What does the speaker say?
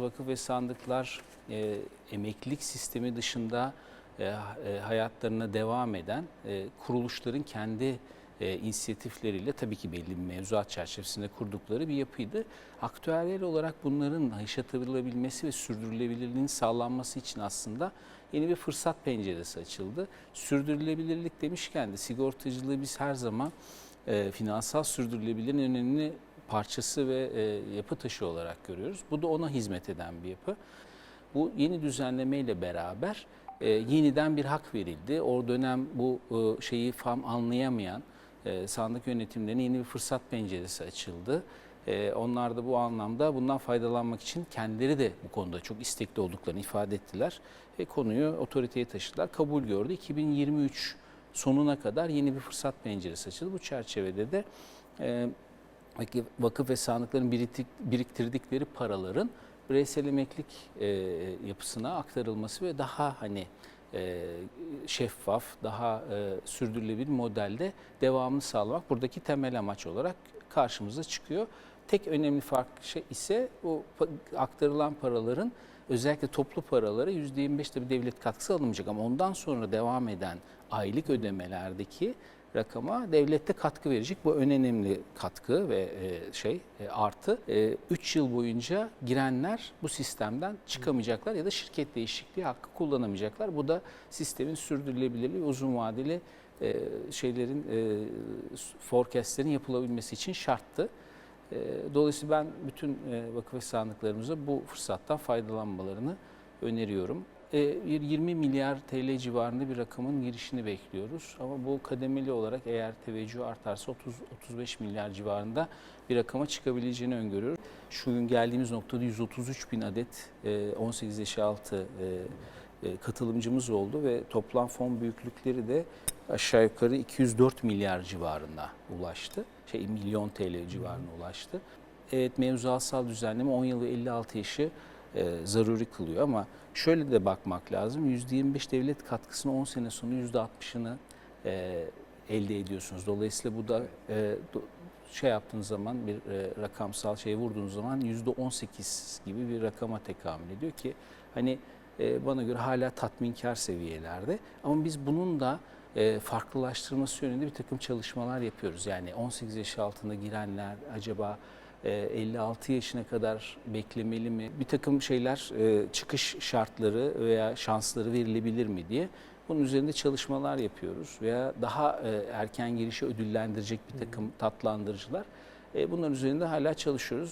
bazı vakıf ve sandıklar e, emeklilik sistemi dışında e, e, hayatlarına devam eden e, kuruluşların kendi e, inisiyatifleriyle tabii ki belli bir mevzuat çerçevesinde kurdukları bir yapıydı. Aktüeryel olarak bunların yaşatılabilmesi ve sürdürülebilirliğinin sağlanması için aslında yeni bir fırsat penceresi açıldı. Sürdürülebilirlik demişken de sigortacılığı biz her zaman e, finansal sürdürülebilirliğin önemli parçası ve e, yapı taşı olarak görüyoruz. Bu da ona hizmet eden bir yapı. Bu yeni düzenlemeyle beraber e, yeniden bir hak verildi. O dönem bu e, şeyi tam anlayamayan e, sandık yönetimlerine yeni bir fırsat penceresi açıldı. E, onlar da bu anlamda bundan faydalanmak için kendileri de bu konuda çok istekli olduklarını ifade ettiler. Ve konuyu otoriteye taşıdılar. Kabul gördü. 2023 sonuna kadar yeni bir fırsat penceresi açıldı. Bu çerçevede de e, vakıf- ve sandıkların biriktik- biriktirdikleri paraların bireysel emeklilik e, yapısına aktarılması ve daha hani e, şeffaf, daha e, sürdürülebilir modelde devamını sağlamak buradaki temel amaç olarak karşımıza çıkıyor. Tek önemli fark şey ise pa- aktarılan paraların özellikle toplu paralara %25 tabii devlet katkısı alınmayacak ama ondan sonra devam eden aylık ödemelerdeki rakama devlette katkı verecek. Bu önemli katkı ve e, şey e, artı. 3 yıl boyunca girenler bu sistemden çıkamayacaklar ya da şirket değişikliği hakkı kullanamayacaklar. Bu da sistemin sürdürülebilirliği uzun vadeli e, şeylerin e, forecastlerin yapılabilmesi için şarttı. E, Dolayısıyla ben bütün e, vakıf sandıklarımıza bu fırsattan faydalanmalarını öneriyorum. E, bir 20 milyar TL civarında bir rakamın girişini bekliyoruz. Ama bu kademeli olarak eğer teveccüh artarsa 30-35 milyar civarında bir rakama çıkabileceğini öngörüyoruz. Şu gün geldiğimiz noktada 133 bin adet e, 18 yaş altı e, e, katılımcımız oldu ve toplam fon büyüklükleri de aşağı yukarı 204 milyar civarına ulaştı. Şey milyon TL civarına ulaştı. Evet mevzuatsal düzenleme 10 yıl ve 56 yaşı e, zaruri kılıyor ama şöyle de bakmak lazım. %25 devlet katkısını 10 sene sonra %60'ını e, elde ediyorsunuz. Dolayısıyla bu da e, do- şey yaptığınız zaman bir e, rakamsal şey vurduğunuz zaman %18 gibi bir rakama tekamül ediyor ki hani e, bana göre hala tatminkar seviyelerde. Ama biz bunun da e, farklılaştırması yönünde bir takım çalışmalar yapıyoruz. Yani 18 yaş altında girenler acaba e, 56 yaşına kadar beklemeli mi? Bir takım şeyler e, çıkış şartları veya şansları verilebilir mi diye bunun üzerinde çalışmalar yapıyoruz veya daha e, erken girişi ödüllendirecek bir takım tatlandırıcılar. E, bunların üzerinde hala çalışıyoruz.